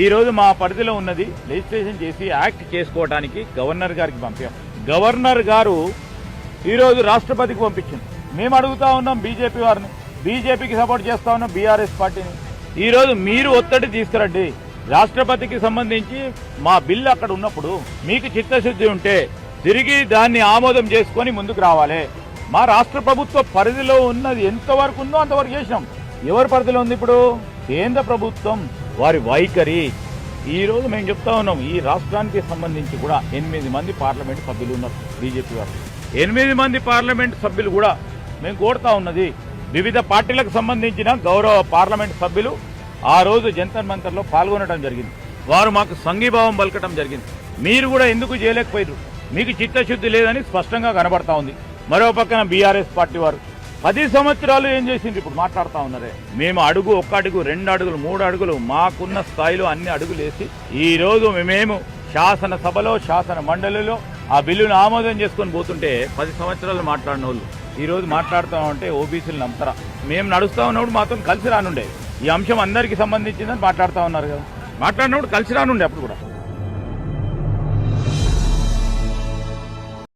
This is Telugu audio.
ఈరోజు మా పరిధిలో ఉన్నది లెజిస్ట్రేషన్ చేసి యాక్ట్ చేసుకోవడానికి గవర్నర్ గారికి పంపాం. గవర్నర్ గారు ఈరోజు రాష్ట్రపతికి పంపించింది. మేము అడుగుతా ఉన్నాం బీజేపీ వారిని. బీజేపీకి సపోర్ట్ చేస్తా ఉన్నాం బీఆర్ఎస్ పార్టీని. ఈరోజు మీరు ఒత్తిడి తీసుకురండి. రాష్ట్రపతికి సంబంధించి మా బిల్లు అక్కడ ఉన్నప్పుడు మీకు చిత్తశుద్ధి ఉంటే తిరిగి దాన్ని ఆమోదం చేసుకొని ముందుకు రావాలి. మా రాష్ట్ర ప్రభుత్వ పరిధిలో ఉన్నది ఎంతవరకు ఉందో అంతవరకు చేసినాం ఎవరి పరిధిలో ఉంది ఇప్పుడు? కేంద్ర ప్రభుత్వం. వారి వైఖరి. ఈరోజు మేము చెప్తా ఉన్నాం ఈ రాష్ట్రానికి సంబంధించి కూడా ఎనిమిది మంది పార్లమెంట్ సభ్యులు ఉన్నారు బీజేపీ వారు. ఎనిమిది మంది పార్లమెంట్ సభ్యులు కూడా మేము కోరుతా ఉన్నది వివిధ పార్టీలకు సంబంధించిన గౌరవ పార్లమెంట్ సభ్యులు ఆ రోజు జంతర్ మంతర్లో పాల్గొనడం జరిగింది. వారు మాకు సంఘీభావం పలకటం జరిగింది. మీరు కూడా ఎందుకు చేయలేకపోయారు మీకు చిత్తశుద్ధి లేదని స్పష్టంగా కనబడతా ఉంది. మరో పక్కన బీఆర్ఎస్ పార్టీ వారు పది సంవత్సరాలు ఏం చేసింది ఇప్పుడు మాట్లాడుతా ఉన్నారే మేము అడుగు ఒక్క అడుగు రెండు అడుగులు మూడు అడుగులు మాకున్న స్థాయిలో అన్ని అడుగులు వేసి ఈ రోజు మేము శాసన సభలో శాసన మండలిలో ఆ బిల్లును ఆమోదం చేసుకొని పోతుంటే పది సంవత్సరాలు మాట్లాడిన వాళ్ళు. ఈ రోజు మాట్లాడుతామంటే ఓబీసీలు నమ్ముతారా? మేము నడుస్తా ఉన్నప్పుడు మాతో కలిసి రానుండే. ఈ అంశం అందరికీ సంబంధించిందని మాట్లాడుతా ఉన్నారు కదా. మాట్లాడినప్పుడు కలిసి రానుండే అప్పుడు కూడా.